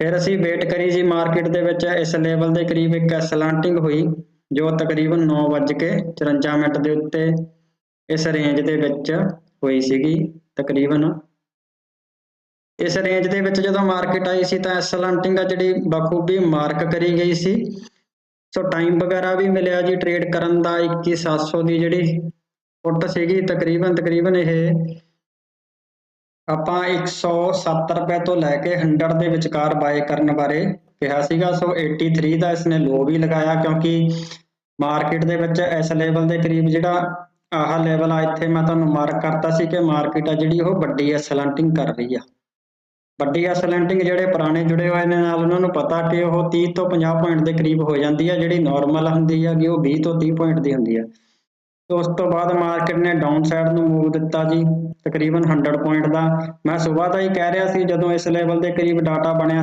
ਫਿਰ ਅਸੀਂ ਵੇਟ ਕਰੀ ਜੀ ਮਾਰਕੀਟ ਦੇ ਵਿੱਚ, ਇਸ ਲੈਵਲ ਦੇ ਕਰੀਬ ਇੱਕ ਸਲਾਂਟਿੰਗ ਹੋਈ, ਜੋ ਤਕਰੀਬਨ 9:54 ਮਿੰਟ ਦੇ ਉੱਤੇ ਇਸ ਰੇਂਜ ਦੇ ਵਿੱਚ ਹੋਈ ਸੀਗੀ, ਤਕਰੀਬਨ। ਇਸ ਰੇਂਜ ਦੇ ਵਿੱਚ ਜਦੋਂ ਮਾਰਕੀਟ ਆਈ ਸੀ ਤਾਂ ਸਲਾਂਟਿੰਗ ਆ ਜਿਹੜੀ ਬਖੂਬੀ ਮਾਰਕ ਕਰੀ ਗਈ ਸੀ। ਸੋ ਟਾਈਮ ਵਗੈਰਾ ਵੀ ਮਿਲਿਆ ਜੀ ਟ੍ਰੇਡ ਕਰਨ ਦਾ 21700 ਦੀ ਜਿਹੜੀ ਫੁੱਟ ਸੀਗੀ ਤਕਰੀਬਨ ਤਕਰੀਬਨ ਇਹ ਆਪਾਂ 170 ਰੁਪਏ ਤੋਂ ਲੈ ਕੇ 100 ਦੇ ਵਿਚਕਾਰ ਬਾਏ ਕਰਨ ਬਾਰੇ ਕਿਹਾ ਸੀਗਾ, ਸੋ 83 ਦਾ ਇਸਨੇ ਲੋ ਵੀ ਲਗਾਇਆ ਕਿਉਂਕਿ ਮਾਰਕੀਟ ਦੇ ਵਿੱਚ ਇਸ ਲੈਵਲ ਦੇ ਕਰੀਬ ਜਿਹੜਾ ਆਹ ਲੈਵਲ ਆ, ਇੱਥੇ ਮੈਂ ਤੁਹਾਨੂੰ ਮਾਰਕ ਕਰਤਾ ਸੀ ਕਿ ਮਾਰਕੀਟ ਆ ਜਿਹੜੀ ਉਹ ਵੱਡੀ ਐਸਲੈਂਟਿੰਗ ਕਰ ਰਹੀ ਆ। ਵੱਡੀ ਐਸਲੈਂਟਿੰਗ ਜਿਹੜੇ ਪੁਰਾਣੇ ਜੁੜੇ ਹੋਏ ਨੇ ਨਾਲ ਉਹਨਾਂ ਨੂੰ ਪਤਾ ਕਿ ਉਹ 30 ਤੋਂ 50 ਪੁਆਇੰਟ ਦੇ ਕਰੀਬ ਹੋ ਜਾਂਦੀ ਆ, ਜਿਹੜੀ ਨਾਰਮਲ ਹੁੰਦੀ ਆ, ਕਿ ਉਹ 20 ਤੋਂ 30 ਪੁਆਇੰਟ ਦੀ ਹੁੰਦੀ ਆ। ਉਸ ਤੋਂ ਬਾਅਦ ਮਾਰਕੀਟ ਨੇ ਡਾਊਨ ਸਾਈਡ ਨੂੰ ਮੂਵ ਦਿੱਤਾ ਜੀ, ਤਕਰੀਬਨ 100 ਪੁਆਇੰਟ ਦਾ। ਮੈਂ ਸਵੇਰ ਦਾ ਹੀ ਕਹਿ ਰਿਹਾ ਸੀ ਜਦੋਂ ਇਸ ਲੈਵਲ ਦੇ ਕਰੀਬ ਡਾਟਾ ਬਣਿਆ